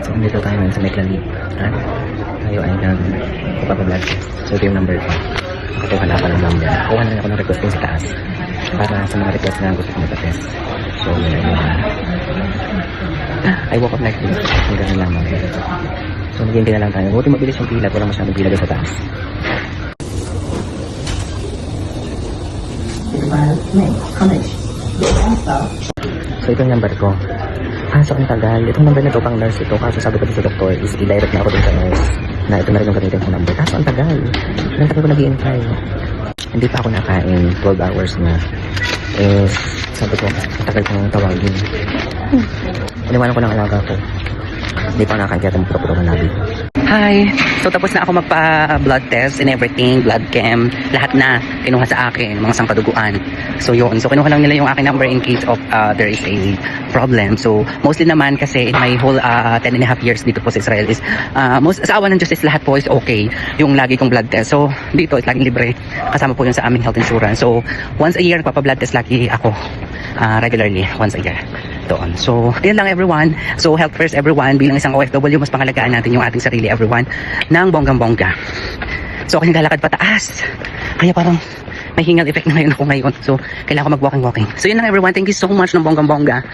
So, dito tayo ngayon sa Meklan At tayo ay test. So, ito yung number ko. Ito wala pa ng number. Kuha na ako ng request din sa taas. Para sa mga request na gusto ko magpa-test. So, yun ay yung... I woke up like this. Ang ganun lamang. So, naghihintay na lang tayo. Buti mabilis yung pila. at Walang masyadong pila doon sa taas. So, ito yung number ko. Kaso ang tagal. Itong number na to pang nurse ito. Kaso sabi ko sa doktor is i-direct na ako dun sa nurse na ito na rin yung gamitin kong number. Kaso ang tagal. Ilang tagal ko nag-i-imply. Hindi pa ako nakain. 12 hours na. Eh, sabi ko, ang tagal ko nang tawagin. Hmm. Iniwanan ko ng alaga ko. Hindi pa tumuturo ng labi. Hi! So tapos na ako magpa-blood test and everything, blood chem, lahat na kinuha sa akin, mga sangkaduguan. So yun, so kinuha lang nila yung aking number in case of uh, there is a problem. So mostly naman kasi in my whole uh, 10 and a half years dito po sa Israel is, uh, most, sa awa ng is lahat po is okay, yung lagi kong blood test. So dito is laging libre, kasama po yun sa aming health insurance. So once a year, nagpapa-blood test lagi ako, uh, regularly, once a year doon. So, yun lang everyone. So, health first everyone. Bilang isang OFW, mas pangalagaan natin yung ating sarili everyone ng bonggang-bongga. So, ako yung lalakad pataas. Kaya parang may hingal effect na ngayon ako ngayon. So, kailangan ko mag-walking-walking. So, yun lang everyone. Thank you so much ng bonggang-bongga.